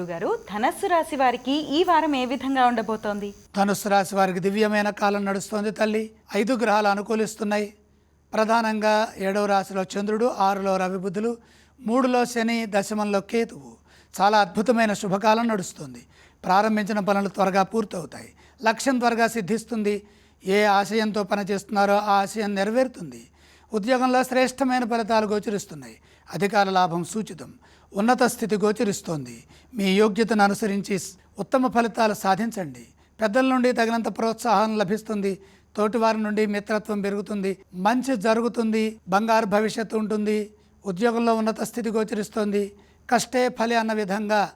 గురుగారు ధనస్సు రాశి వారికి ఈ వారం ఏ విధంగా ఉండబోతోంది? ధనుస్సు రాశి వారికి దివ్యమైన కాలం నడుస్తోంది తల్లి. ఐదు గ్రహాలు అనుకూలిస్తున్నాయి. ప్రధానంగా ఏడవ రాశిలో చంద్రుడు ఆరులో రవిబుద్ధులు మూడులో శని దశమంలో కేతువు. చాలా అద్భుతమైన శుభకాలం నడుస్తుంది. ప్రారంభించిన పనులు త్వరగా పూర్తవుతాయి. లక్ష్యం త్వరగా సిద్ధిస్తుంది. ఏ ఆశయంతో పనిచేస్తున్నారో ఆ ఆశయం నెరవేరుతుంది. ఉద్యోగంలో శ్రేష్టమైన ఫలితాలు గోచరిస్తున్నాయి. అధికార లాభం సూచితం. ఉన్నత స్థితి గోచరిస్తోంది. మీ యోగ్యతను అనుసరించి ఉత్తమ ఫలితాలు సాధించండి. పెద్దల నుండి తగినంత ప్రోత్సాహం లభిస్తుంది. తోటివారి నుండి మిత్రత్వం పెరుగుతుంది. మంచి జరుగుతుంది. బంగారు భవిష్యత్తు ఉంటుంది. ఉద్యోగంలో ఉన్నత స్థితి గోచరిస్తోంది. కష్టే ఫలి అన్న విధంగా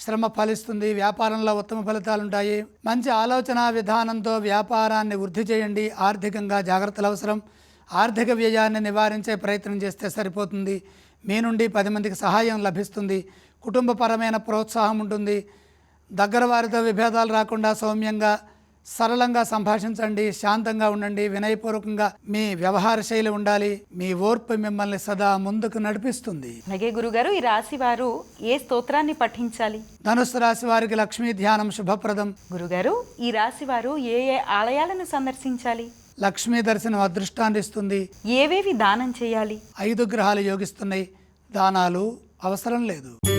శ్రమ ఫలిస్తుంది. వ్యాపారంలో ఉత్తమ ఫలితాలు ఉంటాయి. మంచి ఆలోచన విధానంతో వ్యాపారాన్ని వృద్ధి చేయండి. ఆర్థికంగా జాగ్రత్తలు అవసరం. ఆర్థిక వ్యయాన్ని నివారించే ప్రయత్నం చేస్తే సరిపోతుంది. మీ నుండి పది మందికి సహాయం లభిస్తుంది. కుటుంబపరమైన ప్రోత్సాహం ఉంటుంది. దగ్గర వారితో విభేదాలు రాకుండా సౌమ్యంగా సరళంగా సంభాషించండి శాంతంగా ఉండండి వినయపూర్వకంగా మీ వ్యవహార శైలి ఉండాలి. మీ ఓర్పు మిమ్మల్ని సదా ముందుకు నడిపిస్తుంది. అలాగే గురుగారు ఈ రాశి వారు ఏ స్తోత్రాన్ని పఠించాలి? ధనుస్సు రాశి వారికి లక్ష్మీ ధ్యానం శుభప్రదం. గురుగారు ఈ రాశి వారు ఏ ఏ ఆలయాలను సందర్శించాలి? లక్ష్మీ దర్శనం అదృష్టాన్ని ఇస్తుంది. ఏవేవి దానం చేయాలి? ఐదు గ్రహాలు యోగిస్తున్నాయి. దానాలు అవసరం లేదు.